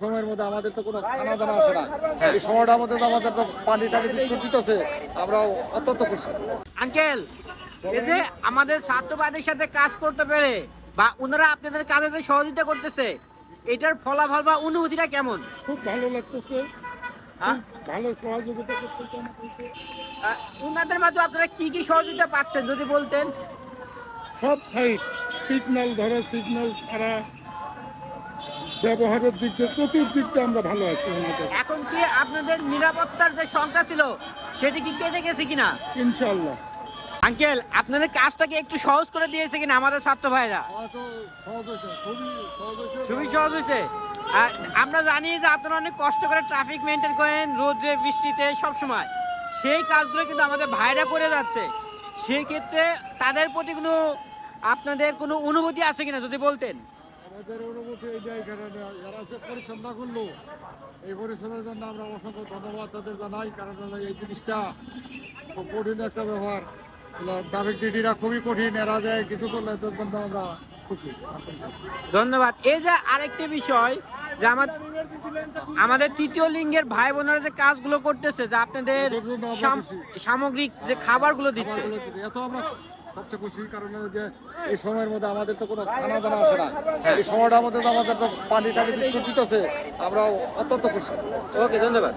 সময়ের মধ্যে আমাদের তো কোনো খানা দানা আসে না। এই সময়টার মধ্যে তো আমাদের তো পানি টানি বিস্কুট দিতেছে আমরা অত্যন্ত খুশি। আঙ্কেল এই যে আমাদের ছাত্রবাদের সাথে কাজ করতে পেরে বা ওনারা আপনাদের কাজে যে সহযোগিতা করতেছে এটার ফলাফল বা অনুভূতিটা কেমন? খুব ভালো লাগতেছে। হ্যাঁ? ভালো সহযোগিতা করতেছে ওনাদের মাধ্যমে আপনারা কি কি সহযোগিতা পাচ্ছেন যদি বলতেন? সব সাইড সিগন্যাল ধরে সিগন্যাল ছাড়া ব্যবহারের দিক দিয়ে চতুর্দিক দিয়ে আমরা ভালো আছি ওনাদের এখন কি আপনাদের নিরাপত্তার যে সংখ্যা ছিল সেটি কি কেটে গেছে কিনা? ইনশাল্লাহ আঙ্কেল আপনাদের কাজটাকে একটু সহজ করে দিয়েছে কিনা আমাদের ছাত্র ভাইরা? হয়তো সহজ হয়েছে। খুবই সহজ হয়েছে আমরা জানি যে আপনারা অনেক কষ্ট করে ট্রাফিক মেনটেন করেন রোদে বৃষ্টিতে সব সময় সেই কাজগুলো কিন্তু আমাদের ভাইরা করে যাচ্ছে। সেই ক্ষেত্রে তাদের প্রতি কোনো আপনাদের কোনো অনুভূতি আছে কিনা যদি বলতেন? আমাদের অনুমতি এই যে এখানে এরা যে পরিশ্রম না করল এই পরিশ্রমের জন্য আমরা অসংখ্য ধন্যবাদ তাদের জানাই কারণ এই জিনিসটা খুব কঠিন একটা ব্যবহার। ট্রাফিক ডিউটিটা খুবই কঠিন এরা যে কিছু করলে এদের জন্য আমরা খুশি। ধন্যবাদ। এই যে আরেকটি বিষয় যে আমার আমাদের তৃতীয় লিঙ্গের ভাই বোনেরা যে কাজগুলো করতেছে যে আপনাদের। সামগ্রিক যে খাবারগুলো দিচ্ছে। এত আমরা সবচেয়ে খুশি কারণ যে এই সময়ের মধ্যে আমাদের তো কোনো খানা জানা আসে না। এই তো আমাদের তো পানি টানি বিস্কুট দিতেছে। আমরা অত্যন্ত খুশি। ওকে, ধন্যবাদ।